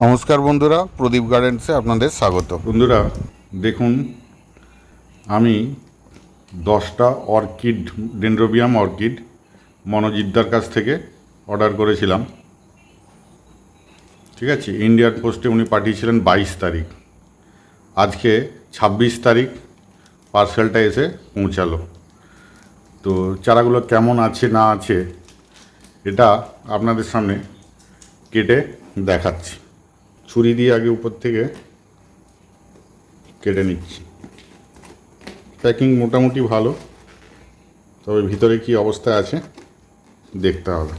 নমস্কার বন্ধুরা, প্রদীপ গার্ডেন্সে আপনাদের স্বাগত। বন্ধুরা, দেখুন, আমি দশটা অর্কিড, ডেন্ড্রোবিয়াম অর্কিড মনোজিদ্দার কাছ থেকে অর্ডার করেছিলাম। ঠিক আছে ইন্ডিয়ান পোস্টে উনি পাঠিয়েছিলেন বাইশ তারিখ। আজকে ছাব্বিশ তারিখ পার্সেলটা এসে পৌঁছালো। তো চারাগুলো কেমন আছে, না আছে, এটা আপনাদের সামনে কেটে দেখাচ্ছি। ছুরি দিয়ে আগে উপর থেকে কেটে নিচ্ছি। প্যাকিং মোটামুটি ভালো, তবে ভিতরে কি অবস্থা আছে দেখতে হবে।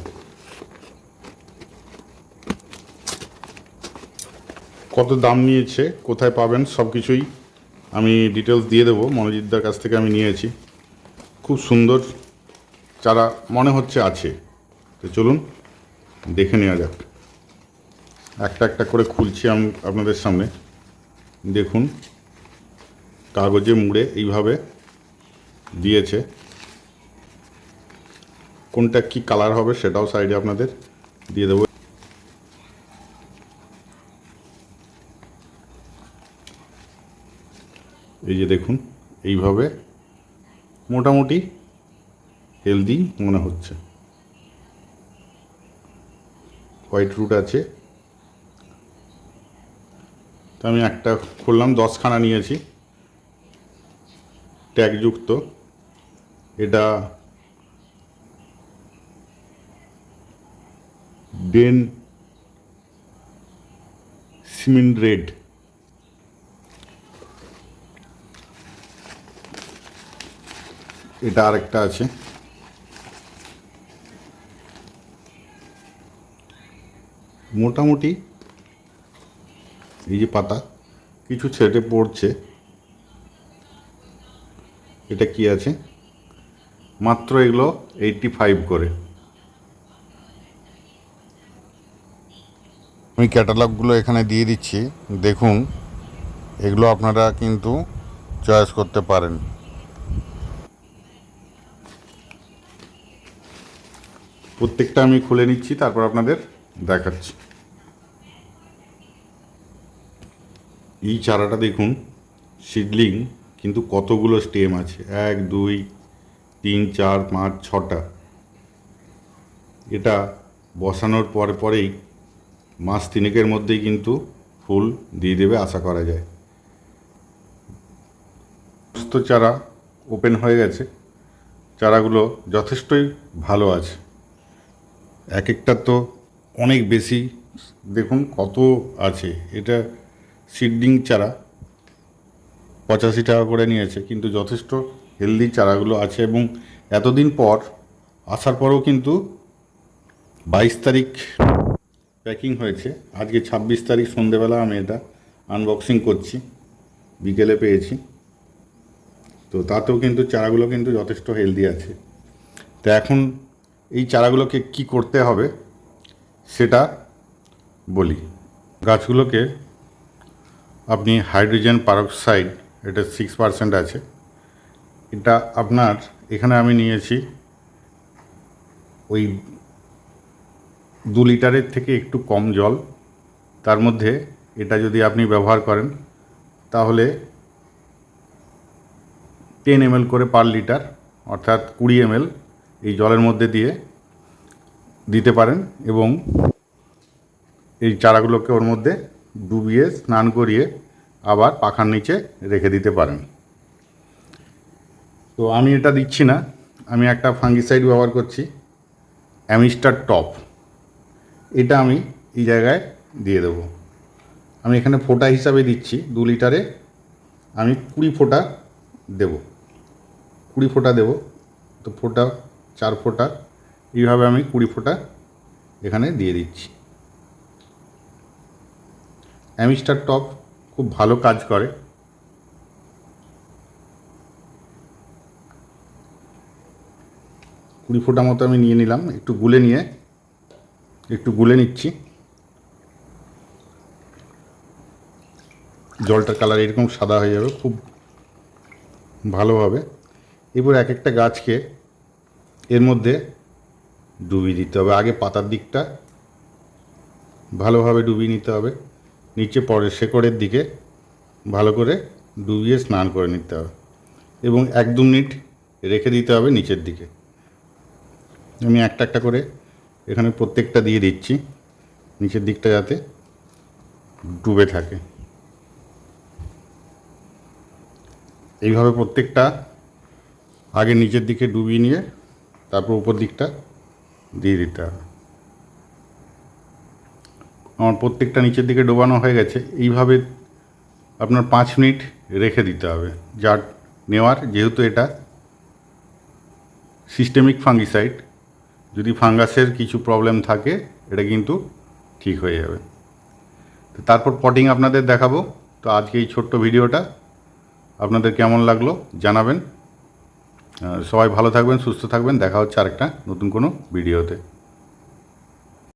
কত দাম নিয়েছে, কোথায় পাবেন, সব কিছুই আমি ডিটেলস দিয়ে দেবো। মনোজিৎদার কাছ থেকে আমি নিয়েছি। খুব সুন্দর চারা মনে হচ্ছে আছে। তো চলুন, দেখে নেওয়া যাক। একটা একটা করে খুলছি আমি, আপনাদের সামনে। দেখুন, কাগজে মুড়ে এইভাবে দিয়েছে। কোনটা কি কালার হবে সেটাও সাইডে আপনাদের দিয়ে দেবো। এই যে দেখুন, এইভাবে মোটামুটি হেলদি মনে হচ্ছে। হোয়াইট রুট আছে। তো আমি একটা খুললাম, দশখানা নিয়েছি। ট্যাগযুক্ত। এটা ডেন সিমেন্ট রেড। এটা আরেকটা আছে। মোটামুটি এই যে পাতা, কিছু ছেটে পড়ছে। এটা কি আছে? মাত্র এগুলো এইটটি ফাইভ করে। আমি ক্যাটালগগুলো এখানে দিয়ে দিচ্ছি। দেখুন, এগুলো আপনারা কিন্তু চয়েস করতে পারেন। প্রত্যেকটা আমি খুলে নিচ্ছি, তারপর আপনাদের দেখাচ্ছি। এই চারাটা দেখুন, সিডলিং, কিন্তু কতগুলো স্টেম আছে? এক, দুই, তিন, চার, পাঁচ, ছটা। এটা বসানোর পর পরেই মাস তিনেকের মধ্যেই কিন্তু ফুল দিয়ে দেবে আশা করা যায়। সুস্থ চারা ওপেন হয়ে গেছে। চারাগুলো যথেষ্টই ভালো আছে। এক একটা তো অনেক বেশি, দেখুন কত আছে। এটা সিডলিং চারা পঁচাশি টাকা করে নিয়েছে, কিন্তু যথেষ্ট হেলদি চারাগুলো আছে এবং এতদিন পর আসার পরেও কিন্তু বাইশ তারিখ প্যাকিং হয়েছে। আজকে ছাব্বিশ তারিখ সন্ধেবেলা আমি এটা আনবক্সিং করছি, বিকেলে পেয়েছি। তো তাতেও কিন্তু চারাগুলো কিন্তু যথেষ্ট হেলদি আছে। তো এখন এই চারাগুলোকে কি করতে হবে সেটা বলি। গাছগুলোকে আপনি হাইড্রোজেন পারক্সাইড, এটা সিক্স পার্সেন্ট আছে, এটা আপনার, এখানে আমি নিয়েছি ওই দু লিটারের থেকে একটু কম জল, তার মধ্যে এটা যদি আপনি ব্যবহার করেন, তাহলে টেন এম করে পার লিটার অর্থাৎ কুড়ি এম এই জলের মধ্যে দিয়ে দিতে পারেন এবং এই চারাগুলোকে ওর মধ্যে ডুবিয়ে, স্নান করিয়ে আবার পাখার নিচে রেখে দিতে পারেন। তো আমি এটা দিচ্ছি না। আমি একটা ফাঙ্গিসাইড ব্যবহার করছি। Amistar Top. এটা আমি এই জায়গায় দিয়ে দেবো। আমি এখানে ফোঁটা হিসাবে দিচ্ছি দু লিটারে। আমি কুড়ি ফোঁটা দেব। কুড়ি ফোঁটা দেব। তো ফোঁটা, চার ফোঁটা। এইভাবে আমি কুড়ি ফোঁটা এখানে দিয়ে দিচ্ছি। অ্যামিস্টার টপ খুব ভালো কাজ করে। কুড়ি ফোঁটা মতো আমি নিয়ে নিলাম, একটু গুলে নিয়ে, একটু গুলে নিচ্ছি। জলটার কালার এরকম সাদা হয়ে যাবে, খুব ভালোভাবে এরপর এক একটা গাছকে এর মধ্যে ডুবিয়ে দিতে হবে। আগে পাতার দিকটা ভালোভাবে ডুবিয়ে নিতে হবে। নিচে পরে শেকড়ের দিকে ভালো করে ডুবিয়ে স্নান করে নিতে হবে এবং এক দু মিনিট রেখে দিতে হবে নিচের দিকে। আমি একটা একটা করে এখানে প্রত্যেকটা দিয়ে দিচ্ছি নিচের দিকটা যাতে ডুবে থাকে। এইভাবে প্রত্যেকটা আগে নিচের দিকে ডুবিয়ে নিয়ে তারপর উপর দিকটা দিয়ে দিতে হবে। আমার প্রত্যেকটা নিচের দিকে ডোবানো হয়ে গেছে, এইভাবে আপনার পাঁচ মিনিট রেখে দিতে হবে। যা নেওয়ার, যেহেতু এটা সিস্টেমিক ফাঙ্গিসাইড যদি ফাঙ্গাসের কিছু প্রবলেম থাকে, এটা কিন্তু ঠিক হয়ে যাবে। তো তারপর পটিং আপনাদের দেখাবো। তো আজকে এই ছোট্ট ভিডিওটা আপনাদের কেমন লাগল জানাবেন। সবাই ভালো থাকবেন, সুস্থ থাকবেন। দেখা হচ্ছে আরেকটা নতুন কোনো ভিডিওতে।